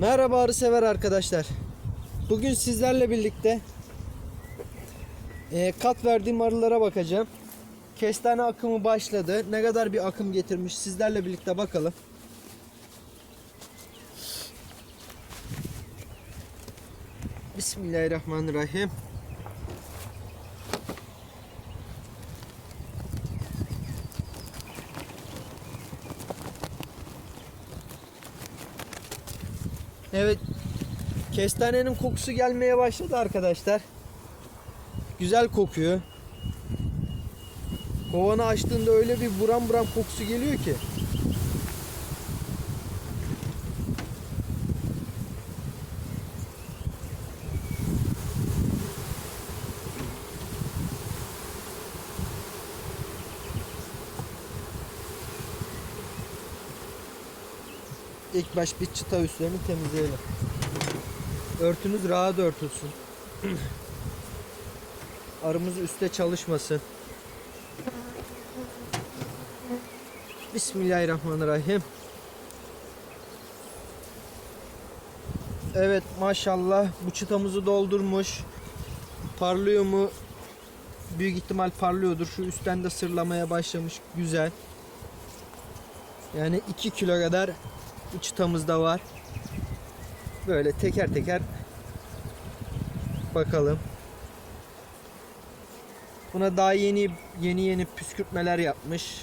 Merhaba arı sever arkadaşlar. Bugün sizlerle birlikte e, kat verdiğim arılara bakacağım. Kestane akımı başladı. Ne kadar bir akım getirmiş sizlerle birlikte bakalım. Bismillahirrahmanirrahim. Evet. Kestanenin kokusu gelmeye başladı arkadaşlar. Güzel kokuyor. Kovanı açtığında öyle bir buram buram kokusu geliyor ki. İlk baş bir çıta üstlerini temizleyelim. Örtünüz rahat örtülsün. Arımız üstte çalışmasın. Bismillahirrahmanirrahim. Evet maşallah bu çıtamızı doldurmuş. Parlıyor mu? Büyük ihtimal parlıyordur. Şu üstten de sırlamaya başlamış. Güzel. Yani 2 kilo kadar bu çıtamızda var. Böyle teker teker bakalım. Buna daha yeni yeni yeni püskürtmeler yapmış.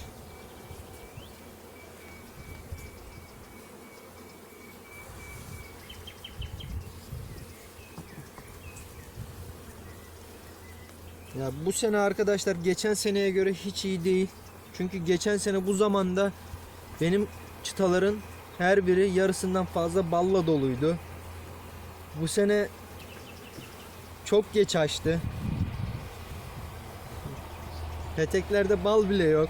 Ya bu sene arkadaşlar geçen seneye göre hiç iyi değil. Çünkü geçen sene bu zamanda benim çıtaların her biri yarısından fazla balla doluydu. Bu sene çok geç açtı. Peteklerde bal bile yok.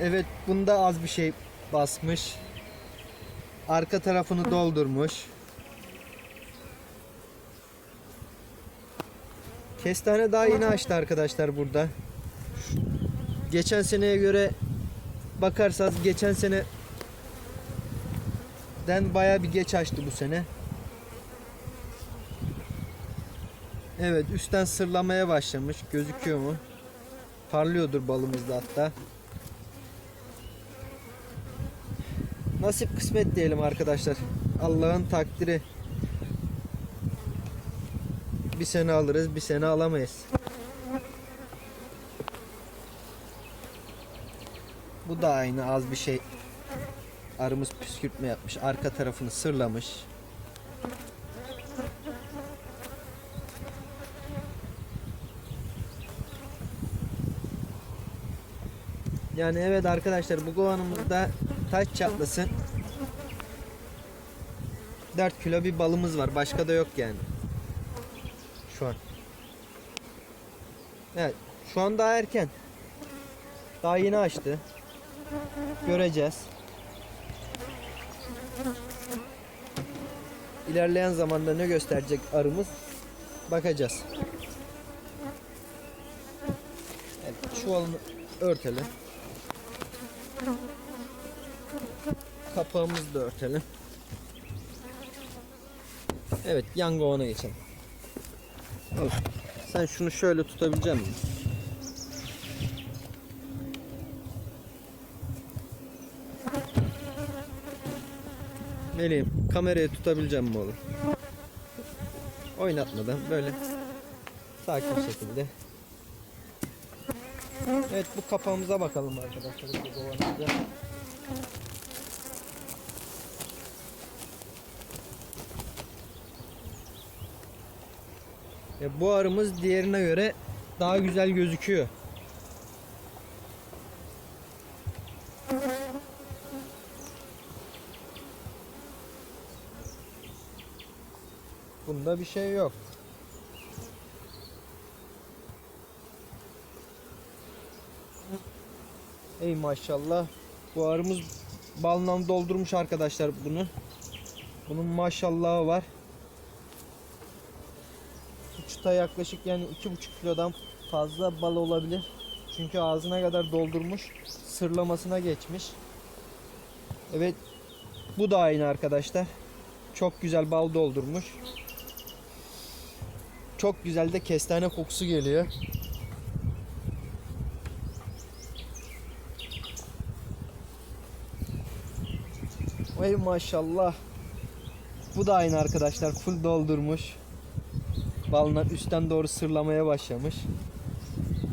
Evet bunda az bir şey basmış. Arka tarafını doldurmuş. Kestane daha yeni açtı arkadaşlar burada. Geçen seneye göre bakarsanız geçen sene den baya bir geç açtı bu sene. Evet üstten sırlamaya başlamış. Gözüküyor mu? Parlıyordur balımızda hatta. Nasip kısmet diyelim arkadaşlar. Allah'ın takdiri. Bir sene alırız, bir sene alamayız. Bu da aynı az bir şey. Arımız püskürtme yapmış. Arka tarafını sırlamış. Yani evet arkadaşlar bu kovanımızda taş çatlasın. 4 kilo bir balımız var. Başka da yok yani. Şu an. Evet. Şu an daha erken. Daha yeni açtı. Göreceğiz. İlerleyen zamanda ne gösterecek arımız bakacağız. Evet, çuvalını örtelim. Kapağımızı da örtelim. Evet, yan kovana geçelim. Al. Sen şunu şöyle tutabilecek misin? Meleğim kamerayı tutabileceğim mi oğlum? Oynatmadan böyle sakin şekilde. Evet bu kapağımıza bakalım arkadaşlar. Ya bu arımız diğerine göre daha güzel gözüküyor. Bunda bir şey yok. Ey maşallah. Bu arımız balından doldurmuş arkadaşlar bunu. Bunun maşallahı var. Bu çıta yaklaşık yani 2,5 kilodan fazla bal olabilir. Çünkü ağzına kadar doldurmuş. Sırlamasına geçmiş. Evet. Bu da aynı arkadaşlar. Çok güzel bal doldurmuş. Çok güzel de kestane kokusu geliyor. Vay maşallah. Bu da aynı arkadaşlar. Full doldurmuş. Balına üstten doğru sırlamaya başlamış.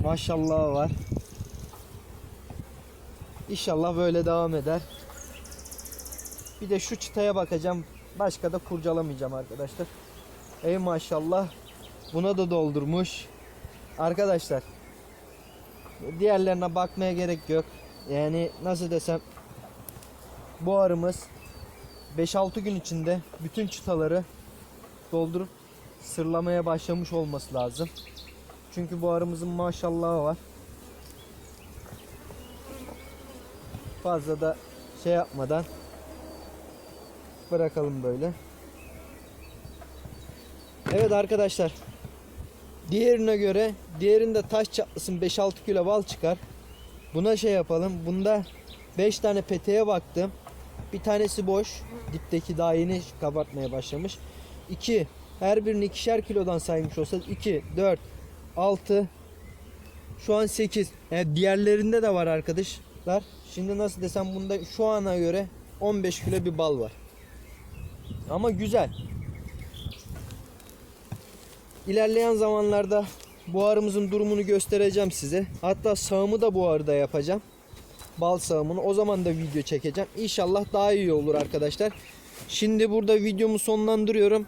Maşallah var. İnşallah böyle devam eder. Bir de şu çıtaya bakacağım. Başka da kurcalamayacağım arkadaşlar. Ey maşallah. Buna da doldurmuş. Arkadaşlar. Diğerlerine bakmaya gerek yok. Yani nasıl desem bu arımız 5-6 gün içinde bütün çıtaları doldurup sırlamaya başlamış olması lazım. Çünkü bu arımızın maşallahı var. Fazla da şey yapmadan bırakalım böyle. Evet arkadaşlar. Diğerine göre diğerinde taş çatlasın 5-6 kilo bal çıkar. Buna şey yapalım. Bunda 5 tane peteğe baktım. Bir tanesi boş. Dipteki daha yeni kabartmaya başlamış. 2. Her birini ikişer kilodan saymış olsa 2, 4, 6 şu an 8. Yani diğerlerinde de var arkadaşlar. Şimdi nasıl desem bunda şu ana göre 15 kilo bir bal var. Ama güzel. İlerleyen zamanlarda buharımızın durumunu göstereceğim size. Hatta sağımı da buharda yapacağım. Bal sağımını. O zaman da video çekeceğim. İnşallah daha iyi olur arkadaşlar. Şimdi burada videomu sonlandırıyorum.